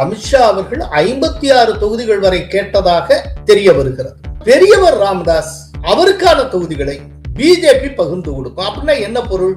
அமித்ஷா அவர்கள் ஐம்பத்தி ஆறு தொகுதிகள் வரை கேட்டதாக தெரிய வருகிறது. பெரியவர் ராமதாஸ் அவருக்கான தொகுதிகளை பிஜேபி பகிர்ந்து கொடுக்கும். அப்படின்னா என்ன பொருள்?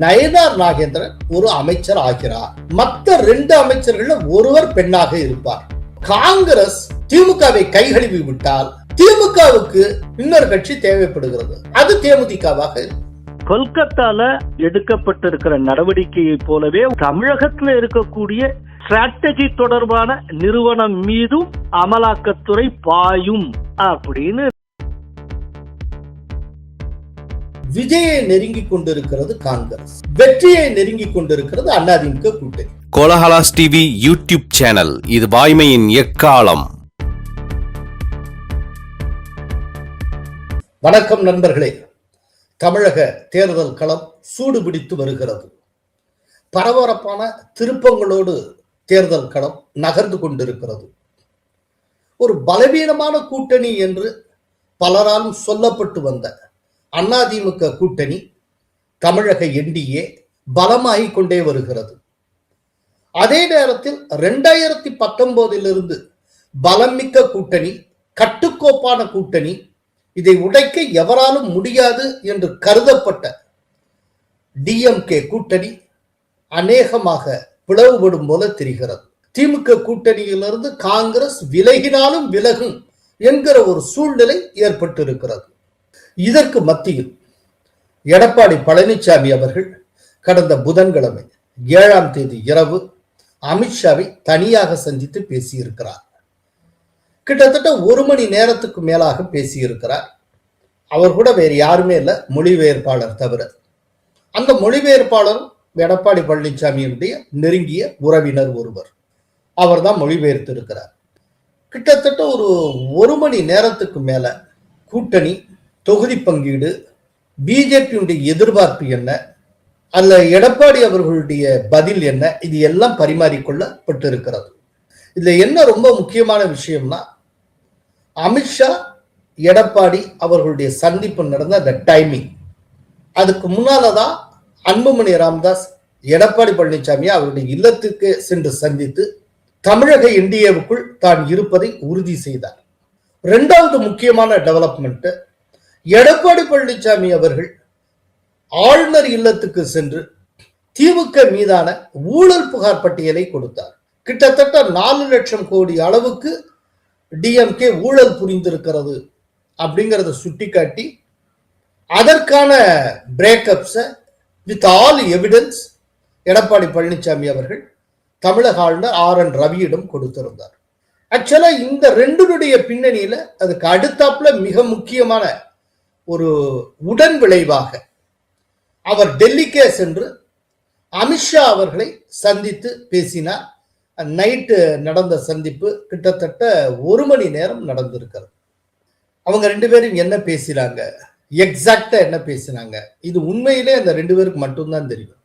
நயனார் நாகேந்திரன் ஒரு அமைச்சர் ஆகிறார். மற்ற ரெண்டு அமைச்சர்கள் ஒருவர் பெண்ணாக இருப்பார். காங்கிரஸ் திமுகவை கைகழுவி விட்டால் திமுகவுக்கு இன்னொரு கட்சி தேவைப்படுகிறது. அது தேமுதிகவாக இருக்கும் கொல்கத்தால எடுக்கப்பட்டிருக்கிற நடவடிக்கையை போலவே தமிழகத்துல இருக்கக்கூடிய ஸ்ட்ராட்டஜி தொடர்பான நிறுவனம் மீதும் அமலாக்கத்துறை பாயும் அப்படின்னு. விஜயை நெருங்கிக் கொண்டிருக்கிறது காங்கிரஸ். வெற்றியை நெருங்கிக் கொண்டிருக்கிறது அதிமுக கூட்டணி. கோலஹலாஸ் டிவி யூடியூப் சேனல் இது வாய்மையின் எக்காலம். வணக்கம் நண்பர்களே. தமிழக தேர்தல் களம் சூடு பிடித்து வருகிறது. பரபரப்பான திருப்பங்களோடு தேர்தல் களம் நகர்ந்து கொண்டிருக்கிறது. ஒரு பலவீனமான கூட்டணி என்று பலராலும் சொல்லப்பட்டு வந்த அதிமுக கூட்டணி தமிழக என்டிஏ பலமாகிக் கொண்டே வருகிறது. அதே நேரத்தில் ரெண்டாயிரத்தி பத்தொன்பதிலிருந்து பலமிக்க கூட்டணி கட்டுக்கோப்பான கூட்டணி இதை உடைக்க எவராலும் முடியாது என்று கருதப்பட்ட டிஎம்கே கூட்டணி அநேகமாக பிளவுபடும் போல தெரிகிறது. திமுக கூட்டணியிலிருந்து காங்கிரஸ் விலகினாலும் விலகும் என்கிற ஒரு சூழ்நிலை ஏற்பட்டிருக்கிறது. இதற்கு மத்தியில் எடப்பாடி பழனிசாமி அவர்கள் கடந்த புதன்கிழமை ஏழாம் தேதி இரவு அமித்ஷாவை தனியாக சந்தித்து பேசியிருக்கிறார். கிட்டத்தட்ட ஒரு மணி நேரத்துக்கு மேலாக பேசியிருக்கிறார். அவர் கூட வேறு யாருமே இல்லை மொழிபெயர்ப்பாளர் தவிர. அந்த மொழிபெயர்ப்பாளரும் எடப்பாடி பழனிசாமியினுடைய நெருங்கிய உறவினர் ஒருவர். அவர் தான் மொழிபெயர்த்து இருக்கிறார் கிட்டத்தட்ட ஒரு ஒரு மணி நேரத்துக்கு மேல கூட்டணி தொகுதி பங்கீடு பிஜேபியுடைய எதிர்பார்ப்பு என்ன அல்ல எடப்பாடி அவர்களுடைய பதில் என்ன இது எல்லாம் பரிமாறிக்கொள்ளப்பட்டிருக்கிறது. இதுல என்ன ரொம்ப முக்கியமான விஷயம்னா அமித்ஷா எடப்பாடி அவர்களுடைய சந்திப்பு நடந்த அந்த டைமிங் அதுக்கு முன்னாலதான் அன்புமணி ராம்தாஸ் எடப்பாடி பழனிசாமி அவருடைய இல்லத்துக்கு சென்று சந்தித்து தமிழக என்டிஏவுக்குள் தான் இருப்பதை உறுதி செய்தார். இரண்டாவது முக்கியமான டெவலப்மெண்ட் எடப்பாடி பழனிசாமி அவர்கள் ஆளுநர் இல்லத்துக்கு சென்று திமுக மீதான ஊழல் புகார் பட்டியலை கொடுத்தார். கிட்டத்தட்ட நாலு லட்சம் கோடி அளவுக்கு டிஎம்கே ஊழல் புரிந்திருக்கிறது அப்படிங்கிறத சுட்டிக்காட்டி அதற்கான பிரேக்கப்ஸை with all evidence Edappadi Palaniswami அவர்கள் தமிழக ஆளுநர் ஆர் என் ரவியிடம் கொடுத்திருந்தார். ஆக்சுவலா இந்த ரெண்டுனுடைய பின்னணியில அதுக்கு அடுத்தாப்புல மிக முக்கியமான ஒரு உடன் விளைவாக அவர் டெல்லிக்கே சென்று அமித்ஷா அவர்களை சந்தித்து பேசினார். நைட்டு நடந்த சந்திப்பு கிட்டத்தட்ட ஒரு மணி நேரம் நடந்திருக்கிறது. அவங்க ரெண்டு பேரும் என்ன பேசினாங்க? எக்ஸாக்டா என்ன பேசினாங்க? இது உண்மையிலே அந்த ரெண்டு பேருக்கு மட்டும்தான் தெரியும்.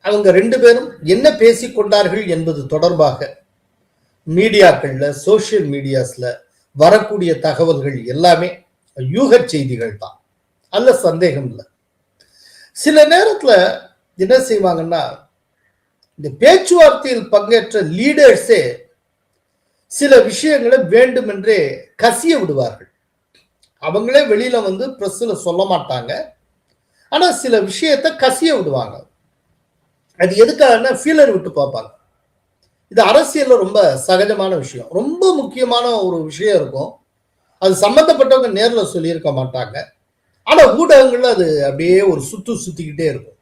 அவங்க ரெண்டு பேரும் என்ன பேசிக்கொண்டார்கள் என்பது தொடர்பாக மீடியாக்கள்ல சோசியல் மீடியாஸ்ல வரக்கூடிய தகவல்கள் எல்லாமே யூக செய்திகள் தான். அல்ல சந்தேகம் இல்லை. சில நேரத்தில் என்ன செய்வாங்கன்னா இந்த பேச்சுவார்த்தையில் பங்கேற்ற லீடர்ஸே சில விஷயங்களை வேண்டுமென்றே கசிய விடுவார்கள். அவங்களே வெளியில வந்து பிரஸ்ல சொல்ல மாட்டாங்க. ஆனா சில விஷயத்த கசிய விடுவாங்க. அது எதுக்காகன்னா ஃபீலர் விட்டு பார்ப்பாங்க. இது அரசியல்ல ரொம்ப சகஜமான விஷயம். ரொம்ப முக்கியமான ஒரு விஷயம் இருக்கும். அது சம்பந்தப்பட்டவங்க நேரில் சொல்லியிருக்க மாட்டாங்க. ஆனா ஊடகங்கள்ல அது அப்படியே ஒரு சுத்து சுத்திக்கிட்டே இருக்கும்.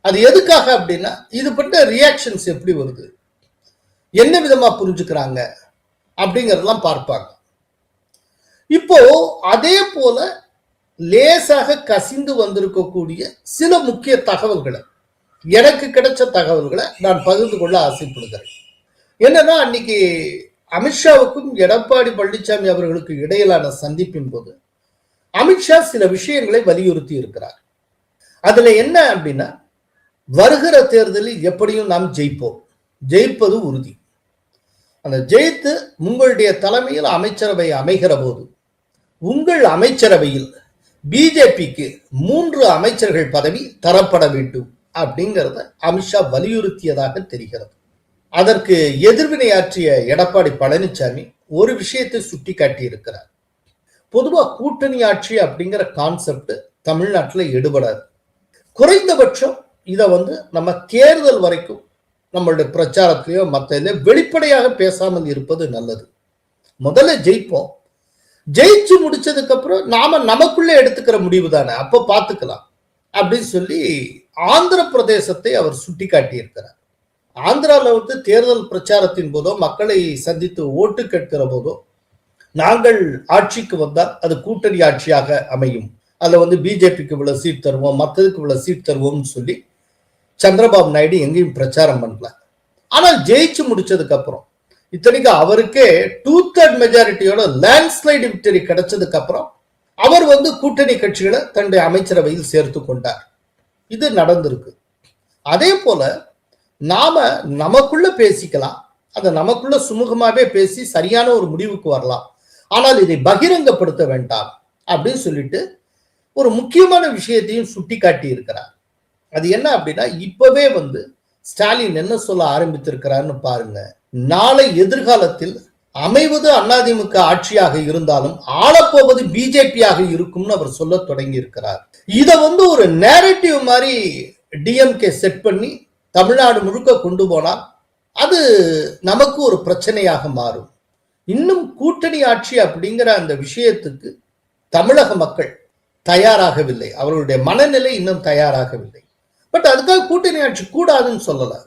அது எதுக்காக அப்படின்னா இது பட்ட ரியாக்ஷன்ஸ் எப்படி வருது? என்ன விதமா புரிஞ்சுக்கிறாங்க? அப்படிங்கிறதெல்லாம் பார்ப்பாங்க. இப்போ அதே போல லேசாக கசிந்து வந்திருக்கக்கூடிய சில முக்கிய தகவல்களை எனக்கு கிடைச்ச தகவல்களை நான் பகிர்ந்து கொள்ள ஆசைப்படுகிறேன். என்னன்னா அன்னைக்கு அமித்ஷாவுக்கும் எடப்பாடி பழனிசாமி அவர்களுக்கு இடையிலான சந்திப்பின் போது அமித்ஷா சில விஷயங்களை வலியுறுத்தி இருக்கிறார். அதுல என்ன அப்படின்னா வருகிற தேர்தலில் எப்படியும் நாம் ஜெயிப்போம். ஜெயிப்பது உறுதி. அந்த ஜெயித்து உங்களுடைய தலைமையில் அமைச்சரவை அமைகிற போது உங்கள் அமைச்சரவையில் பிஜேபிக்கு மூன்று அமைச்சர்கள் பதவி தரப்பட வேண்டும் அப்படிங்கிறத அமித்ஷா வலியுறுத்தியதாக தெரிகிறது. அதற்கு எதிர்வினையாற்றிய எடப்பாடி பழனிசாமி ஒரு விஷயத்தை சுட்டி காட்டியிருக்கிறார் பொதுவா கூட்டணி ஆட்சி அப்படிங்கிற கான்செப்ட் தமிழ்நாட்டில் எடுபடாது. குறைந்தபட்சம் இதை வந்து நம்ம தேர்தல் வரைக்கும் நம்மளுடைய பிரச்சாரத்திலேயோ மற்றதுலையோ வெளிப்படையாக பேசாமல் இருப்பது நல்லது. முதல்ல ஜெயிப்போம். ஜெயிச்சு முடிச்சதுக்கு அப்புறம் நாம நமக்குள்ளே எடுத்துக்கிற முடிவு தானே. அப்போ பார்த்துக்கலாம். அப்படின்னு சொல்லி ஆந்திர பிரதேசத்தை அவர் சுட்டி காட்டியிருக்கிறார் ஆந்திராவில் வந்து தேர்தல் பிரச்சாரத்தின் போதோ மக்களை சந்தித்து ஓட்டு கேட்கிற போதோ நாங்கள் ஆட்சிக்கு வந்தால் அது கூட்டணி ஆட்சியாக அமையும். அதில் வந்து பிஜேபிக்கு இவ்வளோ சீட் தருவோம் மற்றதுக்கு இவ்வளோ சீட் தருவோம்னு சொல்லி சந்திரபாபு நாயுடு எங்கேயும் பிரச்சாரம் பண்ணல. ஆனால் ஜெயிச்சு முடிச்சதுக்கு அப்புறம் இத்தனைக்கு அவருக்கே டூ தேர்ட் மெஜாரிட்டியோட லேண்ட்ஸ்லைடு விக்டரி கிடைச்சதுக்கு அப்புறம் அவர் வந்து கூட்டணி கட்சிகளை தன்னுடைய அமைச்சரவையில் சேர்த்து கொண்டார். இது நடந்திருக்கு. அதே போல நாம நமக்குள்ள பேசிக்கலாம். அதை நமக்குள்ள சுமூகமாவே பேசி சரியான ஒரு முடிவுக்கு வரலாம். ஆனால் இதை பகிரங்கப்படுத்த வேண்டாம் அப்படின்னு சொல்லிட்டு ஒரு முக்கியமான விஷயத்தையும் சுட்டி காட்டி இருக்கிறார் அது என்ன அப்படின்னா இப்பவே வந்து ஸ்டாலின் என்ன சொல்ல ஆரம்பித்திருக்கிறார்னு பாருங்க. நாளை எதிர்காலத்தில் அமைவது அதிமுக ஆட்சியாக இருந்தாலும் ஆளப்போவது பிஜேபியாக இருக்கும்னு அவர் சொல்ல தொடங்கி இருக்கிறார் இதை வந்து ஒரு நேரட்டிவ் மாதிரி டிஎம்கே செட் பண்ணி தமிழ்நாடு முழுக்க கொண்டு போனால் அது நமக்கு ஒரு பிரச்சனையாக மாறும். இன்னும் கூட்டணி ஆட்சி அப்படிங்கிற அந்த விஷயத்துக்கு தமிழக மக்கள் தயாராகவில்லை. அவர்களுடைய மனநிலை இன்னும் தயாராகவில்லை. பட் அதுக்காக கூட்டணி ஆட்சி கூடாதுன்னு சொல்லலை.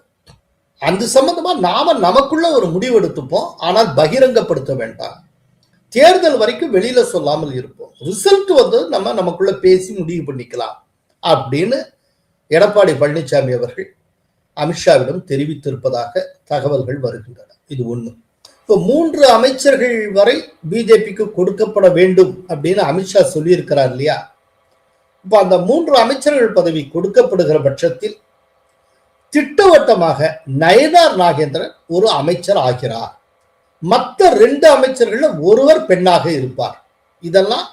அந்த சம்பந்தமா நாம நமக்குள்ள ஒரு முடிவு எடுத்துப்போம். ஆனால் பகிரங்கப்படுத்த வேண்டாம். தேர்தல் வரைக்கும் வெளியில சொல்லாமல் இருப்போம். ரிசல்ட் வந்து நம்ம நமக்குள்ள பேசி முடிவு பண்ணிக்கலாம். அப்படின்னு எடப்பாடி பழனிசாமி அவர்கள் அமித்ஷாவிடம் தெரிவித்திருப்பதாக தகவல்கள் வருகின்றன. இது ஒண்ணு. இப்போ மூன்று அமைச்சர்கள் வரை பிஜேபிக்கு கொடுக்கப்பட வேண்டும் அப்படின்னு அமித்ஷா சொல்லியிருக்கிறார் இல்லையா? இப்போ அந்த மூன்று அமைச்சர்கள் பதவி கொடுக்கப்படுகிற பட்சத்தில் திட்டவட்டமாக நயனார் நாகேந்திரன் ஒரு அமைச்சர் ஆகிறார். மற்ற ரெண்டு அமைச்சர்கள்ல ஒருவர் பெண்ணாக இருப்பார். இதெல்லாம்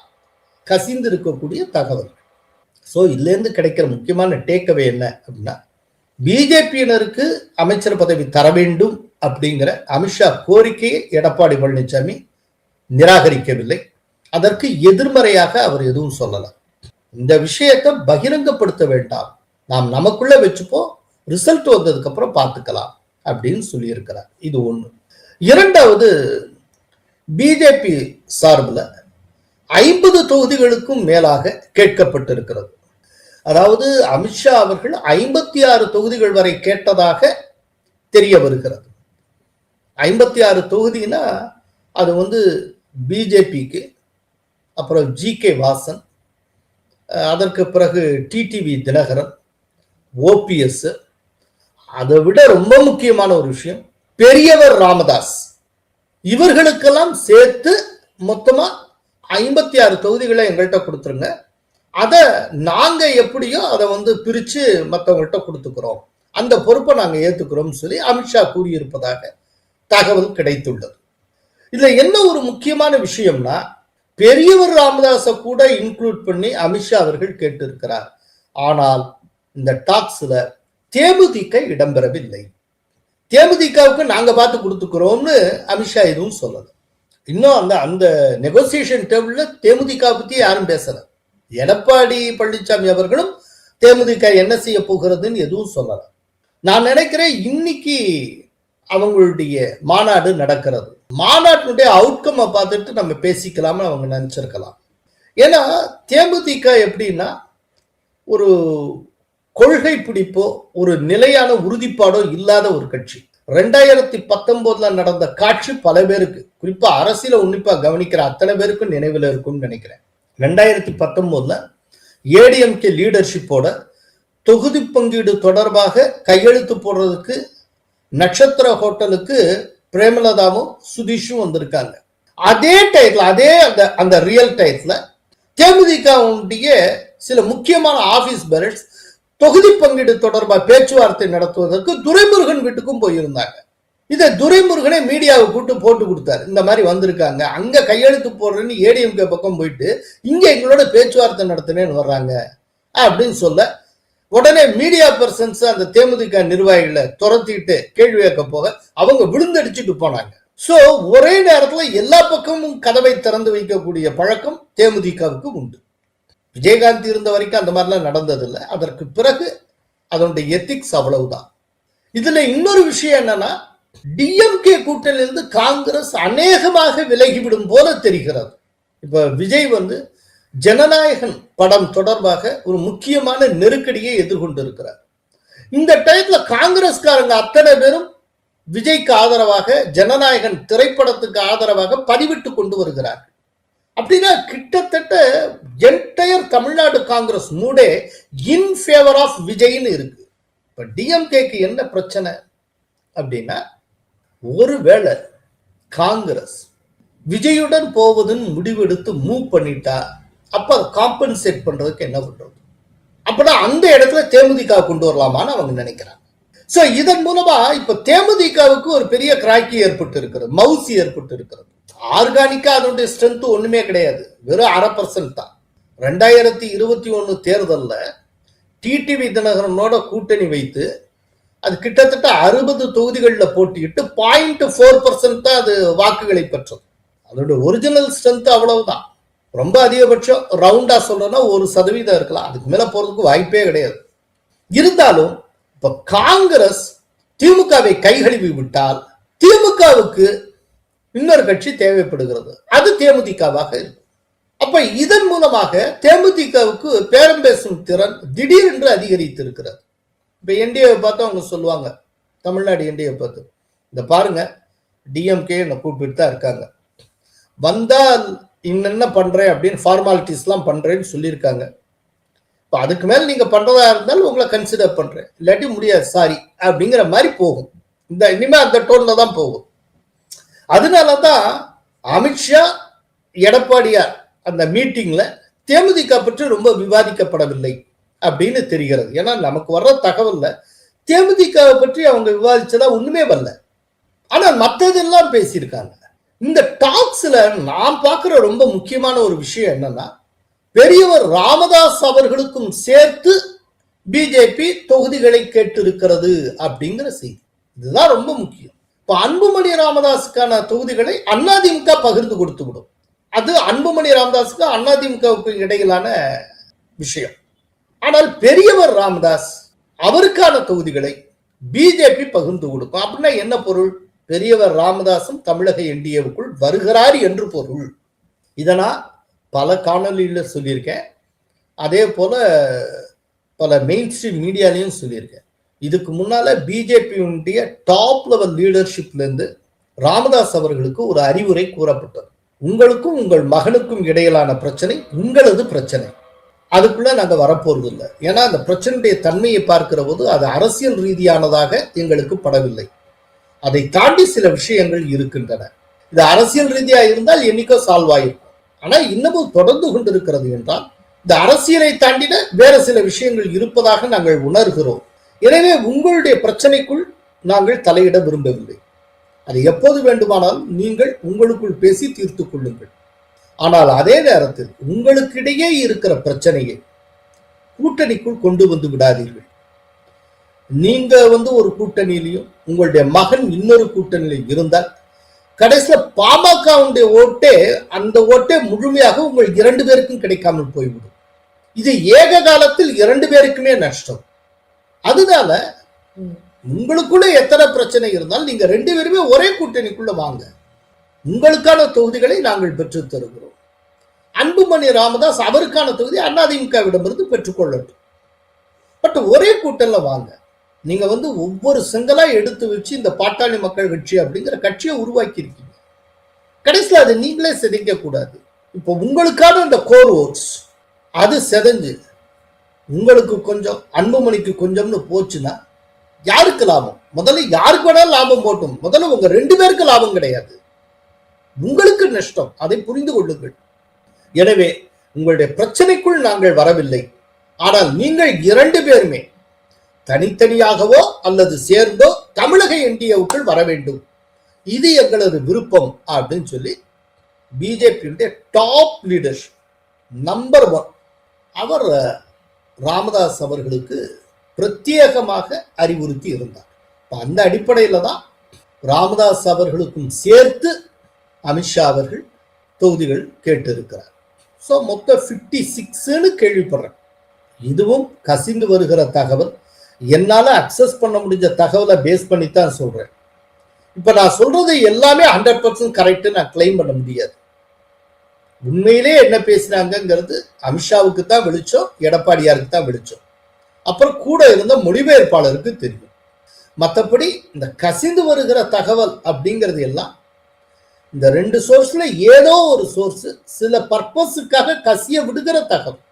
கசிந்து இருக்கக்கூடிய தகவல் ஸோ இதுலேருந்து கிடைக்கிற முக்கியமான டேக்அவே என்ன அப்படின்னா பிஜேபியினருக்கு அமைச்சர் பதவி தர வேண்டும் அப்படிங்கிற அமித்ஷா கோரிக்கையை எடப்பாடி பழனிசாமி நிராகரிக்கவில்லை. அதற்கு எதிர்மறையாக அவர் எதுவும் சொல்லலாம் இந்த விஷயத்தை பகிரங்கப்படுத்த வேண்டாம். நாம் நமக்குள்ள வச்சுப்போம். ரிசல்ட் வந்ததுக்கு அப்புறம் பார்த்துக்கலாம் அப்படின்னு சொல்லியிருக்கிறார். இது ஒண்ணு. இரண்டாவது பிஜேபி சார்பில் ஐம்பது தொகுதிகளுக்கும் மேலாக கேட்கப்பட்டிருக்கிறது. அதாவது அமித்ஷா அவர்கள் ஐம்பத்தி ஆறு தொகுதிகள் வரை கேட்டதாக தெரிய வருகிறது. ஐம்பத்தி ஆறு தொகுதினா அது வந்து பிஜேபிக்கு அப்புறம் ஜி கே வாசன் அதற்கு பிறகு டிடிவி தினகரன் ஓபிஎஸ் அதை விட ரொம்ப முக்கியமான ஒரு விஷயம் பெரியவர் ராமதாஸ். இவர்களுக்கெல்லாம் சேர்த்து மொத்தமாக ஐம்பத்தி ஆறு தொகுதிகளை எங்கள்கிட்ட கொடுத்துருங்க. அதை நாங்கள் எப்படியோ அதை வந்து பிரித்து மற்றவங்கள்ட்ட கொடுத்துக்கிறோம். அந்த பொறுப்பை நாங்கள் ஏற்றுக்கிறோம்னு சொல்லி அமித்ஷா கூறியிருப்பதாக தகவல் கிடைத்துள்ளது. இதில் என்ன ஒரு முக்கியமான விஷயம்னா பெரியவர் ராமதாஸை கூட இன்க்ளூட் பண்ணி அமித்ஷா அவர்கள் கேட்டிருக்கிறார். ஆனால் இந்த டாக்ஸ்ல தேமுதிக இடம்பெறவில்லை. தேமுதிகவுக்கு நாங்க பார்த்து கொடுத்துக்கிறோம்னு அமித்ஷா எதுவும் சொல்லல. இன்னும் அந்த அந்த நெகோசியேஷன் டேபிள்ல தேமுதிக பத்தி யாரும் பேசல. எடப்பாடி பழனிசாமி அவர்களும் தேமுதிக என்ன செய்ய போகிறதுன்னு எதுவும் சொல்லல. நான் நினைக்கிறேன் இன்னைக்கு அவங்களுடைய மாநாடு நடக்கிறது. மாநாட்டினுடைய அவுட்கம் பார்த்துட்டு நம்ம பேசிக்கலாம்னு அவங்க நினச்சிருக்கலாம். ஏன்னா தேமுதிக எப்படின்னா ஒரு கொள்கை பிடிப்போ ஒரு நிலையான உறுதிப்பாடோ இல்லாத ஒரு கட்சி. ரெண்டாயிரத்தி பத்தொன்பதுல நடந்த காட்சி பல பேருக்கு குறிப்பா அரசியல உன்னிப்பா கவனிக்கிற அத்தனை பேருக்கும் நினைவில் இருக்கும்னு நினைக்கிறேன். ரெண்டாயிரத்தி பத்தொன்பதுல ஏடிஎம்கே லீடர்ஷிப்போட தொகுதி பங்கீடு தொடர்பாக கையெழுத்து போடுறதுக்கு நட்சத்திர ஹோட்டலுக்கு பிரேமலதாவும் சுதீஷும் வந்திருக்காங்க. அதே டயத்துல அதே அந்த அந்த ரியல் டயத்துல தேமுதிகவுடைய சில முக்கியமான ஆபீஸ் பேரட்ஸ் தொகுதி பங்கீடு தொடர்பாக பேச்சுவார்த்தை நடத்துவதற்கு துரைமுருகன் வீட்டுக்கும் போயிருந்தாங்க. இதை துரைமுருகனே மீடியாவை கூட்டு போட்டு கொடுத்தாரு. இந்த மாதிரி வந்திருக்காங்க. அங்க கையெழுத்து போடுறேன்னு ஏடிஎம்கே பக்கம் போயிட்டு இங்க எங்களோட பேச்சுவார்த்தை நடத்தினேன்னு வர்றாங்க. அப்படின்னு சொல்ல உடனே மீடியா பர்சன்ஸ் அந்த தேமுதிக நிர்வாகிகளை துரத்திட்டு கேள்வி கேட்க போக அவங்க விழுந்தடிச்சுட்டு போனாங்க. சோ ஒரே நேரத்துல எல்லா பக்கமும் கதவை திறந்து வைக்கக்கூடிய பழக்கம் தேமுதிகவுக்கு உண்டு. விஜயகாந்த் இருந்த வரைக்கும் அந்த மாதிரிலாம் நடந்ததில்லை. அதற்கு பிறகு அதனுடைய எத்திக்ஸ் அவ்வளவுதான். இதுல இன்னொரு விஷயம் என்னன்னா டிஎம்கே கூட்டணியிலிருந்து காங்கிரஸ் அநேகமாக விலகிவிடும் போல தெரிகிறது. இப்ப விஜய் வந்து ஜனநாயகன் படம் தொடர்பாக ஒரு முக்கியமான நெருக்கடியை எதிர்கொண்டிருக்கிறார். இந்த டைம்ல காங்கிரஸ்காரங்க அத்தனை பேரும் விஜய்க்கு ஆதரவாக ஜனநாயகன் திரைப்படத்துக்கு ஆதரவாக பதிவிட்டு கொண்டு வருகிறார் அப்படின்னா கிட்டத்தட்ட entire Tamil Nadu Congress மூடே in favour of விஜய்னு இருக்கு. இப்ப டிஎம்கேக்கு என்ன பிரச்சனை? அப்படின்னா ஒருவேளை காங்கிரஸ் விஜயுடன் போவதுன்னு முடிவெடுத்து மூவ் பண்ணிட்டா அப்ப காம்பன்சேட் பண்றதுக்கு என்ன பண்றது அப்பனா அந்த இடத்துல தேமுதிக கொண்டு வரலாமான்னு அவங்க நினைக்கிறாங்க. சோ இதன் மூலமா இப்ப தேமுதிகவுக்கு ஒரு பெரிய கிராக்கி ஏற்பட்டு இருக்கிறது மவுசி ஏற்பட்டு இருக்கிறது ஆர்கானிக்கா அதனுடைய ஸ்ட்ரென்த் ஒண்ணுமே கிடையாது. வெறும் அரை பர்சன்ட் தான். ரெண்டாயிரத்தி இருபத்தி ஒன்னு தேர்தல்ல டிடிவி தினகரனோட கூட்டணி வைத்து அது கிட்டத்தட்ட அறுபது தொகுதிகளில் போட்டியிட்டு பாயிண்ட் ஃபோர் பர்சன்ட் தான் அது வாக்குகளை பெற்றது. அதோட ஒரிஜினல் ஸ்ட்ரென்த் அவ்வளவுதான். ரொம்ப அதிகபட்சம் ரவுண்டா சொல்லணும்னா ஒரு சதவீதம் இருக்கலாம். அதுக்கு மேல போறதுக்கு வாய்ப்பே கிடையாது. இருந்தாலும் இப்ப காங்கிரஸ் திமுகவை கைகழுவி விட்டால் திமுகவுக்கு இன்னொரு கட்சி தேவைப்படுகிறது. அது தேமுதிகவாக இருக்கும். அப்ப இதன் மூலமாக தேமுதிகவுக்கு பேரம் பேசும் திறன் திடீரென்று அதிகரித்திருக்கிறது. இப்ப என்டிஏவை பார்த்து அவங்க சொல்லுவாங்க. தமிழ்நாடு என்டிஏ பார்த்து. இந்த பாருங்க. டிஎம்கே என்னை கூப்பிட்டு தான் இருக்காங்க. வந்தால் இன்னென்ன பண்ணுறேன் அப்படின்னு ஃபார்மாலிட்டிஸ்லாம் பண்ணுறேன்னு சொல்லியிருக்காங்க. இப்போ அதுக்கு மேல் நீங்கள் பண்ணுறதா இருந்தாலும் உங்களை கன்சிடர் பண்ணுறேன் இல்லாட்டி முடியாது சாரி அப்படிங்கிற மாதிரி போகும். இந்த இனிமேல் அந்த டோனில் தான் போகும். அதனால தான் அமித்ஷா எடப்பாடியார் அந்த மீட்டிங்கில் தேமுதிக பற்றி ரொம்ப விவாதிக்கப்படவில்லை அப்படின்னு தெரிகிறது. ஏன்னா நமக்கு வர்ற தகவலில் தேமுதிகவை பற்றி அவங்க விவாதிச்சதா ஒன்றுமே வரல. ஆனால் மற்றதெல்லாம் பேசியிருக்காங்க. இந்த டாக்ஸ்ல நான் பார்க்கிற ரொம்ப முக்கியமான ஒரு விஷயம் என்னன்னா பெரியவர் ராமதாஸ் அவர்களுக்கும் சேர்த்து பிஜேபி தொகுதிகளை கேட்டிருக்கிறது அப்படிங்கிற செய்தி. இதுதான் ரொம்ப முக்கியம். இப்ப அன்புமணி ராமதாஸுக்கான தொகுதிகளை அதிமுக பகிர்ந்து கொடுத்து விடும். அது அன்புமணி ராமதாஸுக்கு அதிமுகவுக்கு இடையிலான விஷயம். ஆனால் பெரியவர் ராமதாஸ் அவருக்கான தொகுதிகளை பிஜேபி பகிர்ந்து கொடுக்கும். அப்படின்னா என்ன பொருள்? பெரியவர் ராமதாசும் தமிழக என்டிஏவுக்குள் வருகிறார் என்று பொருள். இதனா பல காணொலியில் சொல்லியிருக்கேன். அதே போல பல மெயின் ஸ்ட்ரீம் மீடியாலையும் சொல்லியிருக்கேன். இதுக்கு முன்னால பிஜேபியினுடைய டாப் லெவல் லீடர்ஷிப்லேருந்து ராமதாஸ் அவர்களுக்கு ஒரு அறிவுரை கூறப்பட்டது. உங்களுக்கும் உங்கள் மகனுக்கும் இடையிலான பிரச்சனை உங்களது பிரச்சனை. அதுக்குள்ள நாங்க வரப்போறது இல்லை ஏன்னா அந்த பிரச்சனையுடைய தன்மையை பார்க்கிற போது அது அரசியல் ரீதியானதாக எங்களுக்கு படவில்லை. அதை தாண்டி சில விஷயங்கள் இருக்கின்றன. இது அரசியல் ரீதியா இருந்தால் என்னைக்கோ சால்வ் ஆயிருக்கும். ஆனா இன்னமும் தொடர்ந்து கொண்டிருக்கிறது என்றால் இந்த அரசியலை தாண்டின வேற சில விஷயங்கள் இருப்பதாக நாங்கள் உணர்கிறோம். எனவே உங்களுடைய பிரச்சனைக்குள் நாங்கள் தலையிட விரும்பவில்லை. அது எப்போது வேண்டுமானாலும் நீங்கள் உங்களுக்குள் பேசி தீர்த்து கொள்ளுங்கள். ஆனால் அதே நேரத்தில் உங்களுக்கிடையே இருக்கிற பிரச்சனையை கூட்டணிக்குள் கொண்டு வந்து விடாதீர்கள். நீங்க வந்து ஒரு கூட்டணியிலையும் உங்களுடைய மகன் இன்னொரு கூட்டணியில் இருந்தால் கடைசியில் பாமகவுடைய ஓட்டே அந்த ஓட்டே முழுமையாக உங்கள் இரண்டு பேருக்கும் கிடைக்காமல் போய்விடும். இது ஏக காலத்தில் இரண்டு பேருக்குமே நஷ்டம். அதனால உங்களுக்குள்ள எத்தனை பிரச்சனை இருந்தாலும் நீங்க ரெண்டு பேருமே ஒரே கூட்டணிக்குள்ள வாங்க. உங்களுக்கான தொகுதிகளை நாங்கள் பெற்று தருகிறோம். அன்புமணி ராமதாஸ் அவருக்கான தொகுதி அதிமுகவிடமிருந்து பெற்றுக்கொள்ளட்டும் பட் ஒரே கூட்டல்ல வாங்க. நீங்க வந்து ஒவ்வொரு செங்கலா எடுத்து வச்சு இந்த பாட்டாளி மக்கள் கட்சி அப்படிங்கிற கட்சியை உருவாக்கி இருக்கீங்க கடைசியில் அதை நீங்களே சிதைக்க கூடாது. இப்போ உங்களுக்கான இந்த கோர் ஓட்ஸ் அது செதஞ்சு உங்களுக்கு கொஞ்சம் அன்புமணிக்கு கொஞ்சம்னு போச்சுன்னா யாருக்கு லாபம்? முதல்ல யாருக்கு வேணாலும் லாபம் போட்டும். முதல்ல உங்க ரெண்டு பேருக்கு லாபம் கிடையாது. உங்களுக்கு நஷ்டம் அதை புரிந்து கொள்ளுங்கள். எனவே உங்களுடைய பிரச்சனைக்குள் நாங்கள் வரவில்லை. ஆனால் நீங்கள் இரண்டு பேருமே தனித்தனியாகவோ அல்லது சேர்ந்தோ தமிழக என்டிஏவுக்குள் வர வேண்டும். இது எங்களது விருப்பம் அப்படின்னு சொல்லி பிஜேபியுடைய டாப் லீடர்ஷிப் நம்பர் ஒன் அவர் ராமதாஸ் அவர்களுக்கு பிரத்யேகமாக அறிவுறுத்தி இருந்தார். இப்போ அந்த அடிப்படையில் தான் ராமதாஸ் அவர்களுக்கும் சேர்த்து அமித்ஷா அவர்கள் தொகுதிகள் கேட்டிருக்கிறார். ஸோ மொத்தம் ஃபிஃப்டி சிக்ஸ்னு கேள்விப்படுறேன். இதுவும் கசிந்து வருகிற தகவல். என்னால் அக்சஸ் பண்ண முடிஞ்ச தகவலை பேஸ் பண்ணி தான் சொல்றேன். இப்போ நான் சொல்றது எல்லாமே ஹண்ட்ரட் பர்சன்ட் கரெக்டு நான் கிளைம் பண்ண முடியாது. உண்மையிலே என்ன பேசினாங்கிறது அமித்ஷாவுக்கு தான் வெளிச்சம் எடப்பாடியாருக்கு தான் வெளிச்சம். அப்புறம் கூட இருந்த மொழிபெயர்ப்பாளருக்கு தெரியும். மற்றபடி இந்த கசிந்து வருகிற தகவல் அப்படிங்கிறது எல்லாம் இந்த ரெண்டு சோர்ஸில் ஏதோ ஒரு சோர்ஸ் சில பர்பஸுக்காக கசிய விடுகிற தகவல்.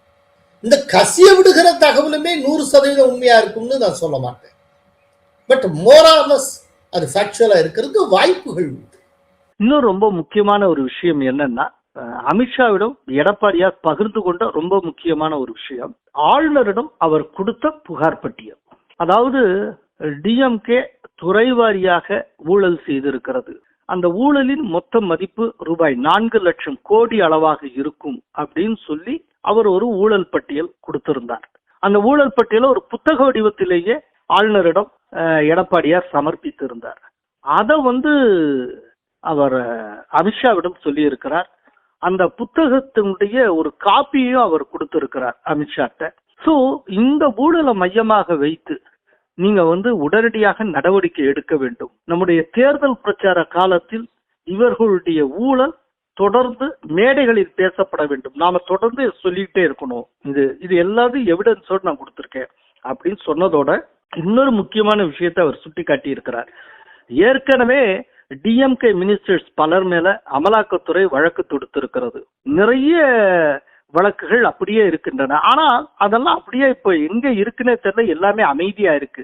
இந்த கசிய விடுகிற தகவலுமே நூறு சதவீதம் உண்மையா இருக்கும்னு நான் சொல்ல மாட்டேன். பட் மோராலஸ் அது ஃபேக்சுவலா இருக்கிறதுக்கு வாய்ப்புகள் உண்டு. இன்னும் ரொம்ப முக்கியமான ஒரு விஷயம் என்னன்னா அமித்ஷாவிடம் எடப்பாடியார் பகிர்ந்து கொண்ட ரொம்ப முக்கியமான ஒரு விஷயம் ஆளுநரிடம் அவர் கொடுத்த புகார் பட்டியல். அதாவது டிஎம்கே துறை வாரியாக ஊழல் செய்திருக்கிறது. அந்த ஊழலின் மொத்த மதிப்பு ரூபாய் நான்கு லட்சம் கோடி அளவாக இருக்கும் அப்படின்னு சொல்லி அவர் ஒரு ஊழல் பட்டியல் கொடுத்திருந்தார். அந்த ஊழல் பட்டியலை ஒரு புத்தக வடிவத்திலேயே ஆளுநரிடம் எடப்பாடியார் சமர்ப்பித்திருந்தார். அதை வந்து அவர் அமித்ஷாவிடம் சொல்லியிருக்கிறார். அந்த புத்தகத்தினுடைய ஒரு காப்பியும் அவர் கொடுத்திருக்கிறார் அமித்ஷாட்ட. சோ இந்த ஊழலை மையமாக வைத்து நீங்க வந்து உடனடியாக நடவடிக்கை எடுக்க வேண்டும். நம்முடைய தேர்தல் பிரச்சார காலத்தில் இவர்களுடைய ஊழல் தொடர்ந்து மேடைகளில் பேசப்பட வேண்டும். நாம தொடர்ந்து சொல்லிக்கிட்டே இருக்கணும். இது இது எல்லாத்தையும் எவிடன்ஸோடு நான் கொடுத்துருக்கேன். அப்படின்னு சொன்னதோட இன்னொரு முக்கியமான விஷயத்தை அவர் சுட்டி காட்டி இருக்கிறார். ஏற்கனவே டிஎம்கே மினிஸ்டர்ஸ் பலர் மேல அமலாக்கத்துறை வழக்கு தொடுத்திருக்கிறது. நிறைய வழக்குகள் அப்படியே இருக்கின்றன. ஆனா அதெல்லாம் அப்படியே இப்போ எங்க இருக்குன்னே தெரியல எல்லாமே அமைதியா இருக்கு.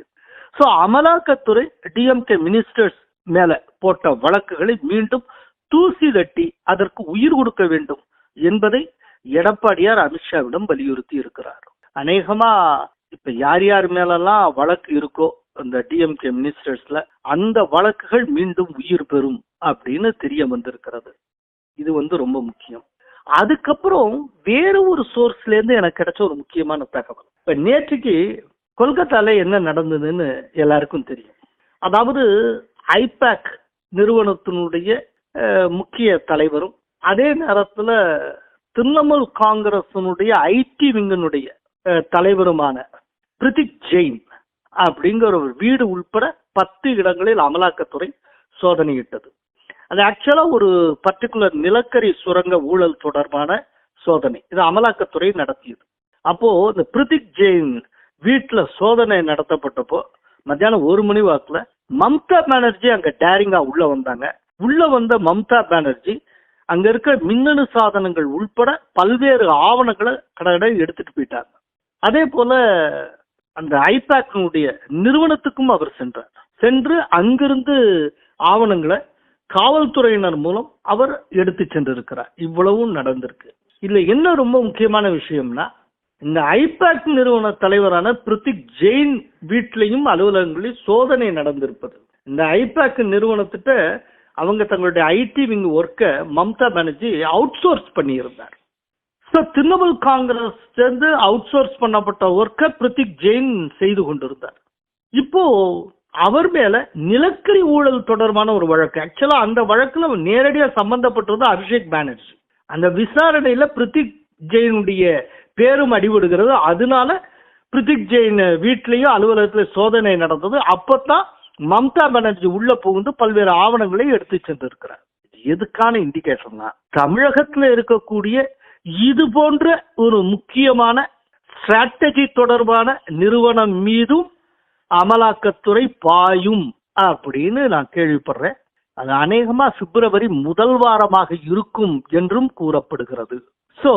ஸோ அமலாக்கத்துறை டிஎம்கே மினிஸ்டர்ஸ் மேல போட்ட வழக்குகளை மீண்டும் தூசி தட்டி அதற்கு உயிர் கொடுக்க வேண்டும் என்பதை எடப்பாடியார் அமித்ஷாவிடம் வலியுறுத்தி இருக்கிறார். அநேகமா இப்ப யார் யார் மேலெல்லாம் வழக்கு இருக்கோ அந்த டிஎம்கே மினிஸ்டர்ஸ்ல அந்த வழக்குகள் மீண்டும் உயிர் பெறும் அப்படின்னு தெரிய வந்திருக்கிறது. இது வந்து ரொம்ப முக்கியம். அதுக்கப்புறம் வேற ஒரு சோர்ஸ்ல இருந்து எனக்கு கிடைச்ச ஒரு முக்கியமான தகவல். இப்ப நேற்றுக்கு கொல்கத்தால என்ன நடந்ததுன்னு எல்லாருக்கும் தெரியும். அதாவது ஐபேக் நிறுவனத்தினுடைய முக்கிய தலைவரும். அதே நேரத்துல திரிணாமுல் காங்கிரசினுடைய ஐடி விங்கனுடைய தலைவருமான பிரிதிக் ஜெயின் அப்படிங்கிற ஒரு வீடு உள்பட பத்து இடங்களில் அமலாக்கத்துறை சோதனையிட்டது. அது ஆக்சுவலா ஒரு பர்டிகுலர் நிலக்கரி சுரங்க ஊழல் தொடர்பான சோதனை. இது அமலாக்கத்துறை நடத்தியது. அப்போ இந்த பிரிதிக் ஜெயின் வீட்டுல சோதனை நடத்தப்பட்டப்போ மத்தியானம் ஒரு மணி வாக்குல மம்தா பானர்ஜி அங்க டேரிங்கா உள்ள வந்தாங்க. உள்ள வந்த மம்தா பானர்ஜி அங்க இருக்கிற மின்னணு சாதனங்கள் உள்பட பல்வேறு ஆவணங்களை கடகடை எடுத்துட்டு போயிட்டார். அதே போல அந்த ஐபேக்கினுடைய நிறுவனத்துக்கும் அவர் சென்றார். சென்று அங்கிருந்து ஆவணங்களை காவல்துறையினர் மூலம் அவர் எடுத்து சென்றிருக்கிறார். இவ்வளவும் நடந்திருக்கு. இதுல என்ன ரொம்ப முக்கியமான விஷயம்னா இந்த ஐபேக் நிறுவன தலைவரான பிரித்திக் ஜெயின் வீட்லயும் அலுவலகங்களில் சோதனை நடந்திருப்பது. இந்த ஐபேக் நிறுவனத்திட்ட அவங்க தங்களுடைய ஐடி விங் ஒர்க்கை மம்தா பானர்ஜி அவுட் சோர்ஸ் பண்ணியிருந்தார். ஸோ திரிணாமுல் காங்கிரஸ் சேர்ந்து அவுட் சோர்ஸ் பண்ணப்பட்ட ஒர்க்கை பிரித்திக் ஜெயின் செய்து கொண்டிருந்தார். இப்போ அவர் மேல நிலக்கரி ஊழல் தொடர்பான ஒரு வழக்கு. ஆக்சுவலா அந்த வழக்குல நேரடியா சம்பந்தப்பட்டது அபிஷேக் பானர்ஜி. அந்த விசாரணையில பிரித்திக் ஜெயினுடைய பேரும் அடிபடுகிறது. அதனால பிரித்திக் ஜெயின் வீட்லயும் அலுவலகத்துல சோதனை நடந்தது. அப்பதான் மம்தா பானர்ஜி உள்ள புகுந்து பல்வேறு ஆவணங்களை எடுத்து சென்றிருக்கிறார். எதுக்கான இண்டிகேஷன்னா தமிழகத்துல இருக்கக்கூடிய இது போன்ற ஒரு முக்கியமான ஸ்ட்ராட்டஜி தொடர்பான நிறுவனம் மீதும் அமலாக்கத்துறை பாயும் அப்படின்னு நான் கேள்விப்படுறேன். அது அநேகமா பிப்ரவரி முதல் வாரமாக இருக்கும் என்றும் கூறப்படுகிறது. சோ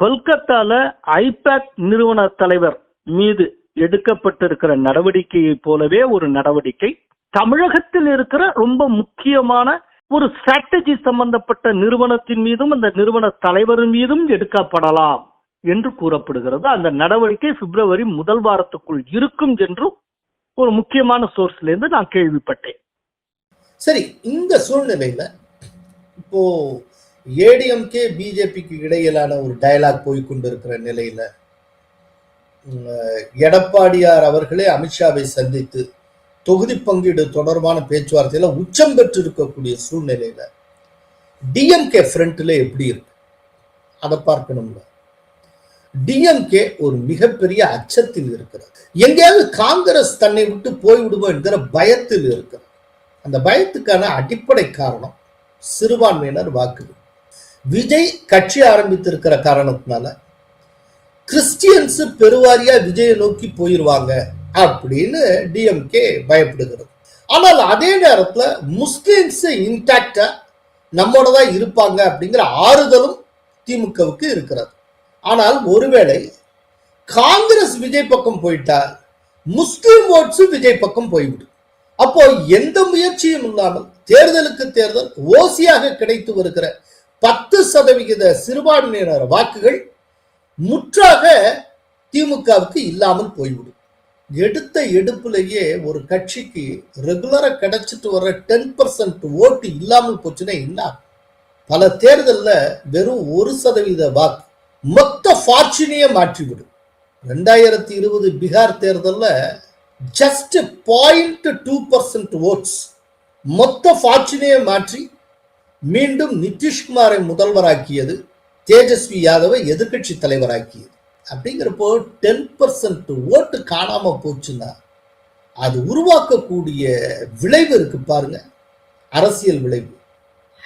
கொல்கத்தால ஐபேக் நிறுவன தலைவர் மீது எடுக்கப்பட்டிருக்கிற நடவடிக்கையை போலவே ஒரு நடவடிக்கை. தமிழகத்தில் இருக்கிற ரொம்ப முக்கியமான ஒரு ஸ்ட்ராட்டஜி சம்பந்தப்பட்ட நிறுவனத்தின் மீதும் அந்த நிறுவன தலைவர் மீதும் எடுக்கப்படலாம் என்று கூறப்படுகிறது. அந்த நடவடிக்கை பிப்ரவரி முதல் வாரத்துக்குள் இருக்கும் என்றும் ஒரு முக்கியமான சோர்ஸ்ல இருந்து நான் கேள்விப்பட்டேன். சரி இந்த சூழ்நிலையில இப்போ ஏடிஎம்கே பிஜேபிக்கு இடையிலான ஒரு டயலாக் போய் கொண்டிருக்கிற நிலையில எடப்பாடியார் அவர்களே அமித்ஷாவை சந்தித்து தொகுதி பங்கீடு தொடர்பான பேச்சுவார்த்தையில உச்சம் பெற்று இருக்கக்கூடிய சூழ்நிலையில டிஎம்கே ஃப்ரண்ட்ல எப்படி இருக்கு? அதை பார்க்கணும்ல. டிஎம்கே ஒரு மிகப்பெரிய அச்சத்தில் இருக்கிறது. எங்கேயாவது காங்கிரஸ் தன்னை விட்டு போய்விடுவோம் என்கிற பயத்தில் இருக்கிறது. அந்த பயத்துக்கான அடிப்படை காரணம் சிறுபான்மையினர் வாக்கு விஜய் கட்சி ஆரம்பித்திருக்கிற காரணத்தினால கிறிஸ்டியன்ஸ் பெருவாரியா விஜயை நோக்கி போயிருவாங்க அப்படின்னு டிஎம்கே பயப்படுகிறது. ஆனால் அதே நேரத்துல முஸ்லிம்ஸ் இன்டாக்டா நம்மோட தான் இருப்பாங்க அப்படிங்கிற ஆறுதலும் திமுகவுக்கு இருக்கிறது. ஆனால் ஒருவேளை காங்கிரஸ் விஜய் பக்கம் போயிட்டா முஸ்லிம் ஓட்ஸ் விஜய் பக்கம் போய்விடும். அப்போ எந்த முயற்சியும் இல்லாமல் தேர்தலுக்கு தேர்தல் ஓசியாக கிடைத்து வருகிற பத்து சதவிகித சிறுபான்மையினர் வாக்குகள் முற்றாக திமுகவுக்கு இல்லாமல் போய்விடும். எடுத்த எடுப்புலேயே ஒரு கட்சிக்கு ரெகுலராக கிடைச்சிட்டு வர்ற டென் பர்சன்ட் ஓட்டு இல்லாமல் போச்சுன்னா என்ன? பல தேர்தலில் வெறும் ஒரு சதவீத வாக்கு மொத்த ஃபார்ச்சுனையே மாற்றிவிடும். ரெண்டாயிரத்தி இருபது பீகார் தேர்தலில் just point two percent votes மொத்த ஃபார்ச்சுனையே மாற்றி மீண்டும் நிதிஷ்குமாரை முதல்வராக்கியது தேஜஸ்வி யாதவை எதிர்க்கட்சி தலைவராக்கியது. அப்படிங்கிறப்போ டென் பர்சன்ட் ஓட்டு காணாம போச்சுன்னா அது உருவாக்கக்கூடிய விளைவு இருக்கு பாருங்க. அரசியல் விளைவு.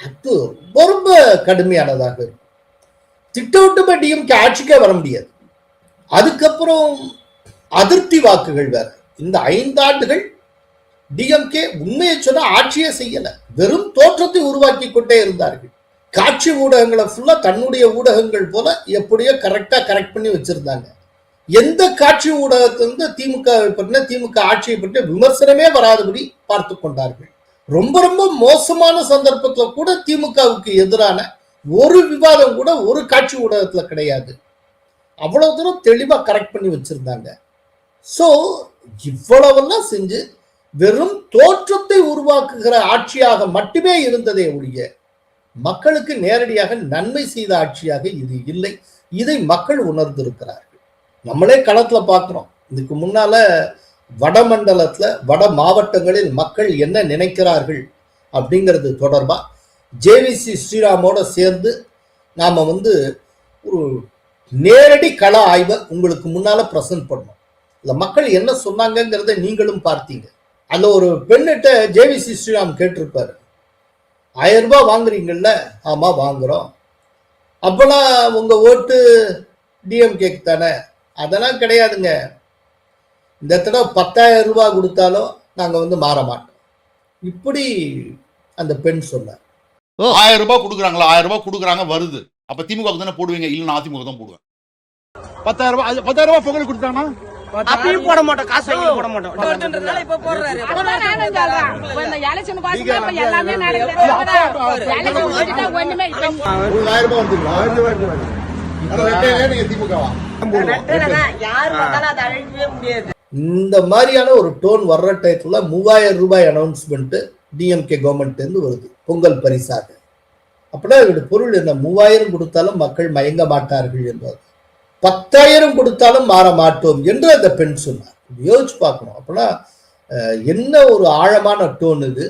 அது ரொம்ப ரொம்ப கடுமையானதாக இருக்கும். திட்டவட்டமா டிஎம்கே ஆட்சிக்கே வர முடியாது. அதுக்கப்புறம் அதிருப்தி வாக்குகள் வேற. இந்த ஐந்தாண்டுகள் டிஎம்கே உண்மையை சொன்னால் ஆட்சியே செய்யல. வெறும் தோற்றத்தை உருவாக்கி கொண்டே இருந்தார்கள். காட்சி ஊடகங்களை ஃபுல்லாக தன்னுடைய ஊடகங்கள் போல எப்படியோ கரெக்டாக கரெக்ட் பண்ணி வச்சுருந்தாங்க. எந்த காட்சி ஊடகத்திலிருந்து திமுக பற்றின திமுக ஆட்சியை பற்றின விமர்சனமே வராதபடி பார்த்து கொண்டார்கள். ரொம்ப ரொம்ப மோசமான சந்தர்ப்பத்தில் கூட திமுகவுக்கு எதிரான ஒரு விவாதம் கூட ஒரு காட்சி ஊடகத்தில் கிடையாது. அவ்வளோ தூரம் தெளிவாக கரெக்ட் பண்ணி வச்சுருந்தாங்க. ஸோ இவ்வளவெல்லாம் செஞ்சு வெறும் தோற்றத்தை உருவாக்குகிற ஆட்சியாக மட்டுமே இருந்ததே ஒழிய மக்களுக்கு நேரடியாக நன்மை செய்த ஆட்சியாக இது இல்லை. இதை மக்கள் உணர்ந்திருக்கிறார்கள். நம்மளே களத்துல பார்க்கிறோம் இதுக்கு முன்னால வடமண்டலத்துல வட மாவட்டங்களில் மக்கள் என்ன நினைக்கிறார்கள் அப்படிங்கிறது தொடர்பா? ஜேவிசி ஸ்ரீராமோட சேர்ந்து நாம வந்து ஒரு நேரடி கள ஆய்வை உங்களுக்கு முன்னால பிரசன்ட் பண்ணோம். இல்ல மக்கள் என்ன சொன்னாங்கிறத நீங்களும் பார்த்தீங்க. அந்த ஒரு பெண்ணிட்ட ஜேவிசி ஸ்ரீராம் கேட்டிருப்பாரு. ஆயிரம் ரூபாய் வாங்குறீங்கல்ல? ஆமா வாங்குறோம். அப்பனா உங்க ஓட்டு டிஎம்கேக்கு தானே? அதெல்லாம் கிடையாதுங்க. இந்த தடவை பத்தாயிரம் ரூபாய் கொடுத்தாலும் நாங்க வந்து மாற மாட்டோம். இப்படி அந்த பெண் சொன்னார். ஆயிரம் ரூபாய் கொடுக்குறாங்களா? ஆயிரம் ரூபாய் கொடுக்குறாங்க வருது. அப்ப திமுக தானே போடுவீங்க? இல்ல அதிமுக தான் போடுவேன். பத்தாயிரம் ரூபாய் பத்தாயிரம் ரூபாய் பொங்கல் கொடுத்தாங்கன்னா அப்பயும் போட மாட்டோம் காசு வாங்கி போட இப்ப போடுறாரு. எல்லாமே இந்த மாதிரியான ஒரு டோன் வர்ற டயத்துல மூவாயிரம் ரூபாய் அனௌன்ஸ்மெண்ட் டிஎம்கே கவர்மெண்ட் இருந்து வருது. பொங்கல் பரிசாக. அப்படின்னா இதோட பொருள் என்ன? மூவாயிரம் கொடுத்தாலும் மக்கள் மயங்க மாட்டார்கள் என்பது. பத்தாயிரம் கொடுத்தாலும் மாற மாட்டோம் என்று அந்த பெண் சொன்னார். யோசிச்சு பார்க்கணும். அப்படின்னா என்ன ஒரு ஆழமான டோன் இது?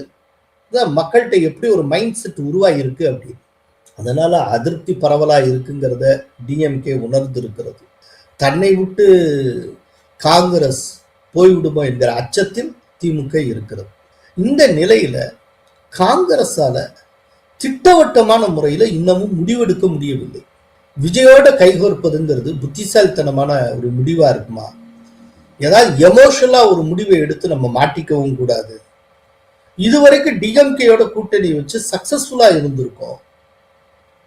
மக்கள்கிட்ட எப்படி ஒரு மைண்ட் செட் உருவாகி அப்படின்னு. அதனால அதிருப்தி பரவலாக இருக்குங்கிறத டிஎம்கே உணர்ந்து இருக்கிறது தன்னை விட்டு காங்கிரஸ் போய்விடுமோ என்கிற அச்சத்தில் திமுக இருக்கிறது. இந்த நிலையில காங்கிரஸால திட்டவட்டமான முறையில் இன்னமும் முடிவெடுக்க முடியவில்லை. விஜயோட கைகோர்ப்பதுங்கிறது புத்திசாலித்தனமான ஒரு முடிவா இருக்குமா? ஏதாவது எமோஷனலா ஒரு முடிவை எடுத்து நம்ம மாட்டிக்கவும் கூடாது. இதுவரைக்கும் டிஎம்கேயோட கூட்டணி வச்சு சக்சஸ்ஃபுல்லா இருந்திருக்கோம்.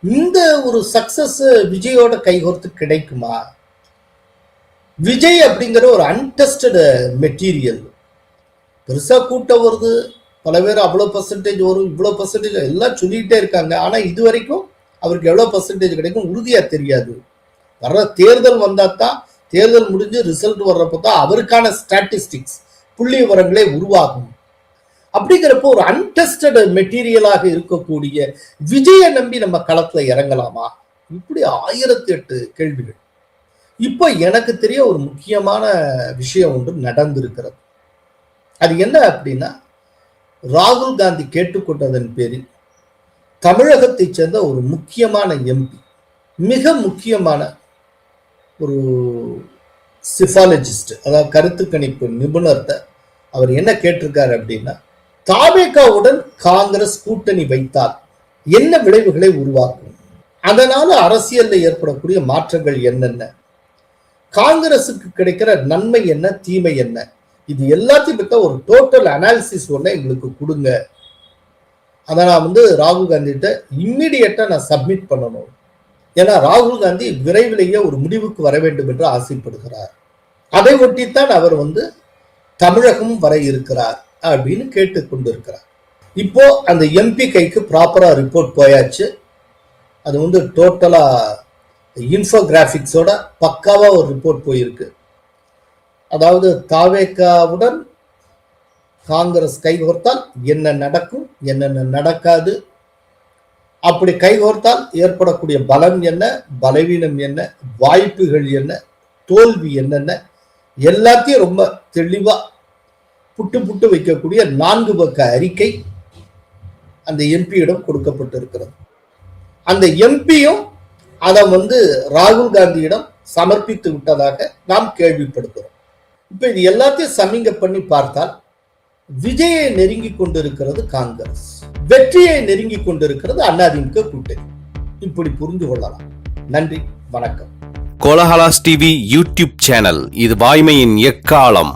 இந்த ஒரு சக்சஸ் விஜயோட கைகோர்த்து கிடைக்குமா? விஜய் அப்படிங்கிற ஒரு அன்டெஸ்டட் மெட்டீரியல் பெருசா கூட்டம் வருது. பல பேர் அவ்வளோ பர்சன்டேஜ் வரும் இவ்வளோ பர்சன்டேஜ் எல்லாம் சொல்லிக்கிட்டே இருக்காங்க. ஆனால் இது வரைக்கும் அவருக்கு எவ்வளோ பர்சன்டேஜ் கிடைக்கும்? உறுதியாக தெரியாது. வர்ற தேர்தல் வந்தால் தான் தேர்தல் முடிஞ்சு ரிசல்ட் வர்றப்போ தான் அவருக்கான ஸ்டாட்டிஸ்டிக்ஸ் புள்ளி விவரங்களே உருவாகும். அப்படிங்கிறப்போ ஒரு அன்டெஸ்டட் மெட்டீரியலாக இருக்கக்கூடிய விஜயை நம்பி நம்ம களத்தில் இறங்கலாமா? இப்படி ஆயிரத்தி எட்டு கேள்விகள். இப்போ எனக்கு தெரிய ஒரு முக்கியமான விஷயம் ஒன்று நடந்திருக்கிறது. அது என்ன அப்படின்னா ராகுல் காந்தி கேட்டுக்கொண்டதன் பேரில் தமிழகத்தைச் சேர்ந்த ஒரு முக்கியமான எம்பி மிக முக்கியமான ஒரு சிஃபாலஜிஸ்ட் அதாவது கருத்து கணிப்பு நிபுணர்கிட்ட அவர் என்ன கேட்டிருக்காரு அப்படின்னா தாவேகாவுடன் காங்கிரஸ் கூட்டணி வைத்தால் என்ன விளைவுகளை உருவாக்கும்? அதனால அரசியல்ல ஏற்படக்கூடிய மாற்றங்கள் என்னென்ன? காங்கிரசுக்கு கிடைக்கிற நன்மை என்ன தீமை என்ன? இது எல்லாத்தையும் பத்த ஒரு டோட்டல் அனாலிசிஸ் ஒன்று எங்களுக்கு கொடுங்க. அதை நான் வந்து ராகுல் காந்திகிட்ட இம்மிடியட்டாக நான் சப்மிட் பண்ணணும். ஏன்னா ராகுல் காந்தி விரைவிலேயே ஒரு முடிவுக்கு வர வேண்டும் என்று ஆசைப்படுகிறார். அதை ஒட்டித்தான் அவர் வந்து தமிழகம் வர இருக்கிறார் அப்படின்னு கேட்டுக்கொண்டிருக்கிறார் இப்போ அந்த எம்பி கைக்கு ப்ராப்பராக ரிப்போர்ட் போயாச்சு. அது வந்து டோட்டலாக இன்ஃபோகிராஃபிக்ஸோட பக்காவாக ஒரு ரிப்போர்ட் போயிருக்கு. அதாவது தாவேக்காவுடன் காங்கிரஸ் கைகோர்த்தால் என்ன நடக்கும்? என்னென்ன நடக்காது? அப்படி கைகோர்த்தால் ஏற்படக்கூடிய பலம் என்ன? பலவீனம் என்ன? வாய்ப்புகள் என்ன? தோல்வி என்னென்ன? எல்லாத்தையும் ரொம்ப தெளிவாக புட்டு புட்டு வைக்கக்கூடிய நான்கு பக்க அறிக்கை அந்த எம்பியிடம் கொடுக்கப்பட்டிருக்கிறது. அந்த எம்பியும் அதை வந்து ராகுல் காந்தியிடம் சமர்ப்பித்து விட்டதாக நாம் கேள்விப்படுகிறோம். இப்போ இது எல்லாத்தையும் சமிங்க பண்ணி பார்த்தால் விஜயை நெருங்கி கொண்டிருக்கிறது காங்கிரஸ். வெற்றியை நெருங்கி கொண்டிருக்கிறது அதிமுக கூட்டணி. இப்படி புரிந்து கொள்ளலாம். நன்றி வணக்கம். கோலஹலாஸ் டிவி யூடியூப் சேனல் இது வாய்மையின் எக்காலம்.